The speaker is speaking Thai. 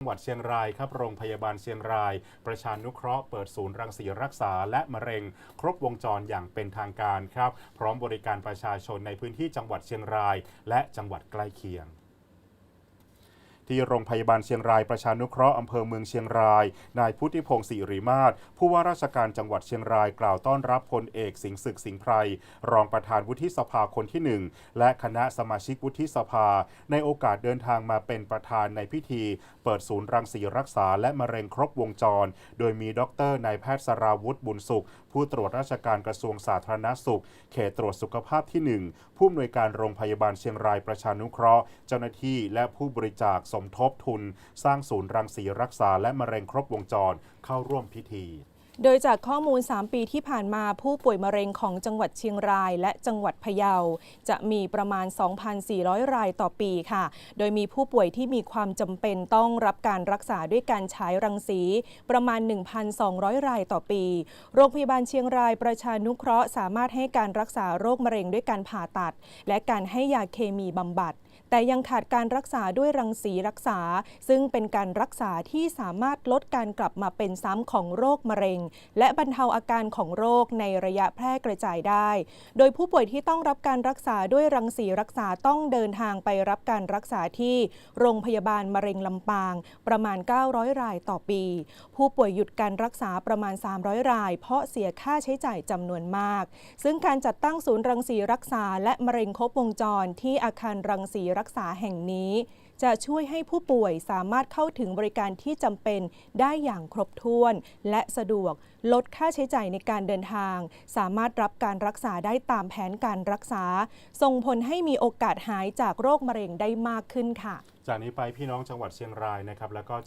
จังหวัดเชียงรายครับโรงพยาบาลเชียงราย ประชานุเคราะห์เปิดศูนย์รังสีรักษาและมะเร็ง ครบวงจรอย่างเป็นทางการครับ พร้อมบริการประชาชนในพื้นที่จังหวัดเชียงราย และจังหวัดใกล้เคียง ที่โรงพยาบาลเชียงรายประชานุเคราะห์อำเภอเมืองเชียงราย นายพุทธิพงศ์สิริมาศผู้ว่าราชการจังหวัดเชียงรายกล่าวต้อนรับพลเอกสิงห์ศึกสิงห์ไพรรองประธานวุฒิสภาคนที่หนึ่งและคณะสมาชิกวุฒิสภา ในโอกาสเดินทางมาเป็นประธานในพิธี เปิดศูนย์รังสีรักษาและมะเร็งครบวงจร โดยมีดรนายแพทย์สราวุฒิบุญสุข ผู้ตรวจราชการกระทรวงสาธารณสุข เขตตรวจสุขภาพที่ 1 ผู้อำนวยการโรงพยาบาลเชียงรายประชานุเคราะห์ เจ้าหน้าที่และผู้บริจาคสมทบทุน สร้างศูนย์รังสีรักษาและมะเร็งครบวงจรเข้าร่วมพิธี โดยจากข้อมูล 3 ปีที่ผ่านมาผู้ป่วยมะเร็งของจังหวัดเชียงรายและจังหวัดพะเยา จะมีประมาณ 2,400 รายต่อปีค่ะ โดยมีผู้ป่วยที่มีความจำเป็นต้องรับการรักษาด้วยการฉายรังสี ประมาณ 1,200 รายต่อปี โรงพยาบาลเชียงรายประชานุเคราะห์สามารถให้การรักษาโรคมะเร็งด้วยการผ่าตัด และการให้ยาเคมีบำบัด แต่ยังขาดการรักษาด้วยรังสีรักษา ซึ่งเป็นการรักษาที่สามารถลดการกลับมาเป็นซ้ำของโรคมะเร็งและบรรเทาอาการของโรคในระยะแพร่กระจายได้ โดยผู้ป่วยที่ต้องรับการรักษาด้วยรังสีรักษาต้องเดินทางไปรับการรักษาที่โรงพยาบาลมะเร็งลำปาง ประมาณ 900 รายต่อปี ผู้ป่วยหยุดการรักษาประมาณ 300 ราย เพราะเสียค่าใช้จ่ายจำนวนมาก ซึ่งการจัดตั้งศูนย์รังสีรักษาและมะเร็งครบวงจรที่อาคารรังสีรักษาแห่งนี้จะช่วยให้ผู้ป่วยสามารถเข้าถึงบริการที่จำเป็นได้อย่างครบถ้วน และสะดวกลดค่าใช้จ่ายในการเดินทาง สามารถรับการรักษาได้ตามแผนการรักษา ส่งผลให้มีโอกาสหายจากโรคมะเร็งได้มากขึ้นค่ะ จากนี้ไปพี่น้องจังหวัดเชียงรายนะครับแล้วก็จัง